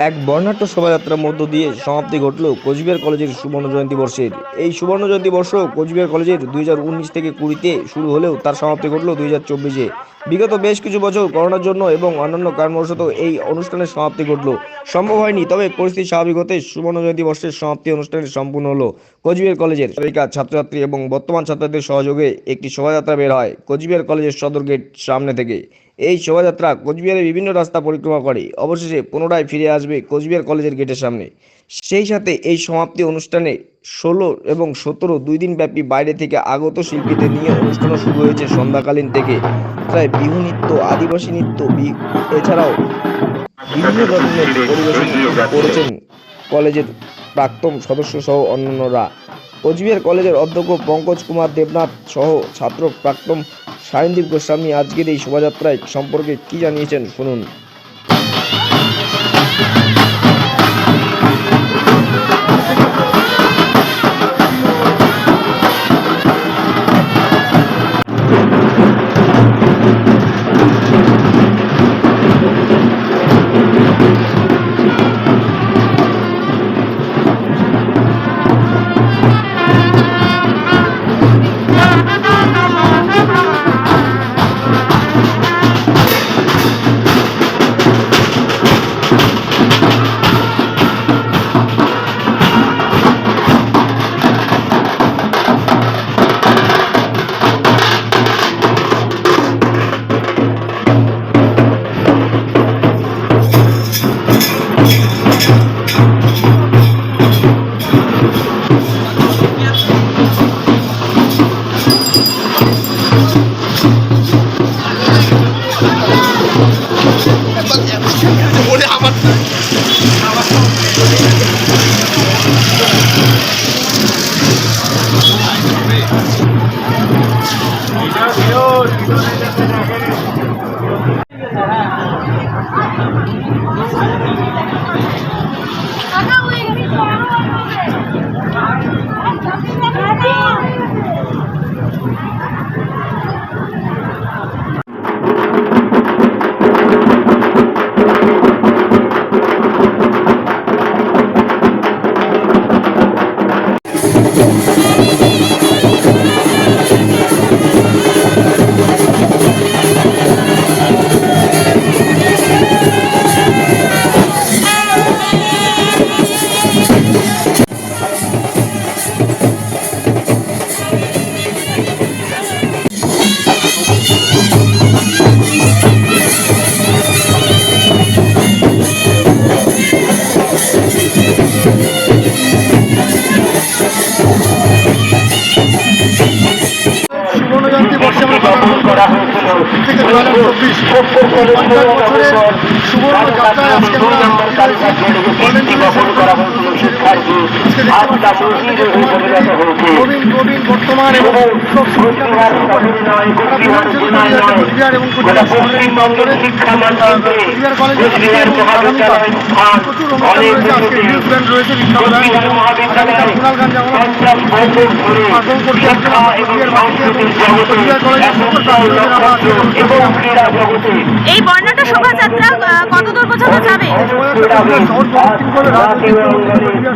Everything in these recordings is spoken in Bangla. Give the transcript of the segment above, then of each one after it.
এক বর্ণাঢ্য শোভাযাত্রার মধ্য দিয়ে সমাপ্তি ঘটল কোচবিহার কলেজের সুবর্ণ জয়ন্তী বর্ষের। এই সুবর্ণ জয়ন্তী বর্ষ কোচবিহার কলেজের দুই হাজার উনিশ থেকে কুড়িতে শুরু হলেও তার সমাপ্তি ঘটল দুই হাজার চব্বিশে। বিগত বেশ কিছু বছর করোনার জন্য এবং অন্যান্য কারণবশত এই অনুষ্ঠানের সমাপ্তি ঘটল। সম্ভব হয়নি, তবে পরিস্থিতি স্বাভাবিক হতে সুবর্ণ জয়ন্তী বর্ষের সমাপ্তি অনুষ্ঠানে সম্পূর্ণ হলো। কোচবিহার কলেজের ছাত্রিকা ছাত্রছাত্রী এবং বর্তমান ছাত্রদের সহযোগে একটি শোভাযাত্রা বের হয় কোচবিহার কলেজের সদর গেট সামনে থেকে। এই শোভাযাত্রা কোচবিহারের বিভিন্ন রাস্তা পরিক্রমা করে। অবশেষে পুনরায় ফিরে আসবে কোচবিহার কলেজের গেটের সামনে। সেই সাথে এই সমাপ্তি অনুষ্ঠানে ষোলো এবং সতেরো দুই দিন ব্যাপী বাইরে থেকে আগত শিল্পীদের নিয়ে অনুষ্ঠানও শুরু হয়েছে সন্ধ্যাকালীন থেকে। প্রায় বিহু নৃত্য, আদিবাসী নৃত্য এছাড়াও বিভিন্ন ধরনের পরিবেশন করেছেন কলেজের প্রাক্তন সদস্য সহ অন্যান্যরা। কোচবিহার কলেজের অধ্যক্ষ পঙ্কজ কুমার দেবনাথ সহ ছাত্র প্রাক্তন সায়নদীপ গোস্বামী আজকের এই শোভাযাত্রায় সম্পর্কে কি জানিয়েছেন? শুনুন। you Gracias. পঞ্চাশ বছরের সুবর্ণ যাত্রায় আজকে প্রবীণ প্রবীণ বর্তমান এবং সব কোচবিহার এবং কোচবিহার কলেজে প্রচুর অনুষ্ঠান রয়েছে আজকে রয়েছে বিদ্যালয় এই বর্ণাঢ্য শোভাযাত্রা যাত্রা কত দূর পর্যন্ত যাবে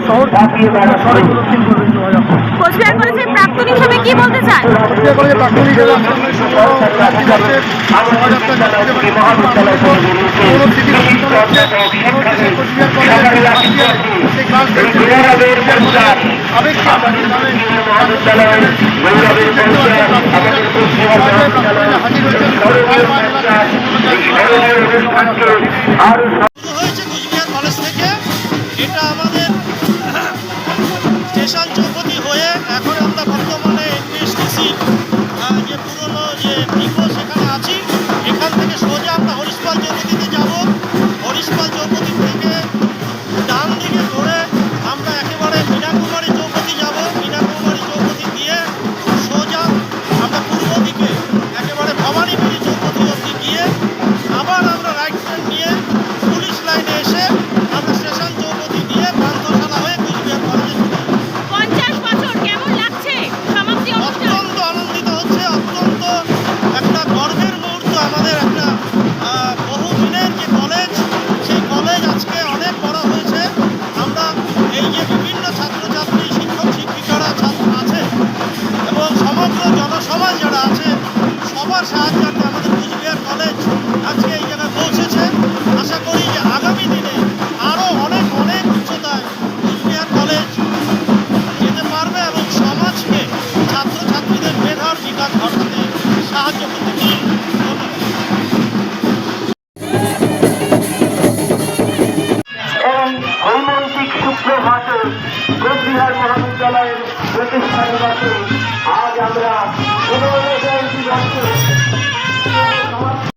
শহর শহর শহরে কোচবিহার কলেজের প্রাক্তন হিসেবে কি বলতে চান? কোচবিহার কলেজের প্রাক্তন হিসেবে আজকে আমরা সুন্দর রাজনীতির শোভাযাত্রা সাহায্য সুপ্রভাতে কোচবিহার মহাবিদ্যালয়ের প্রতিষ্ঠা দিবসে আজ আমরা বর্ষে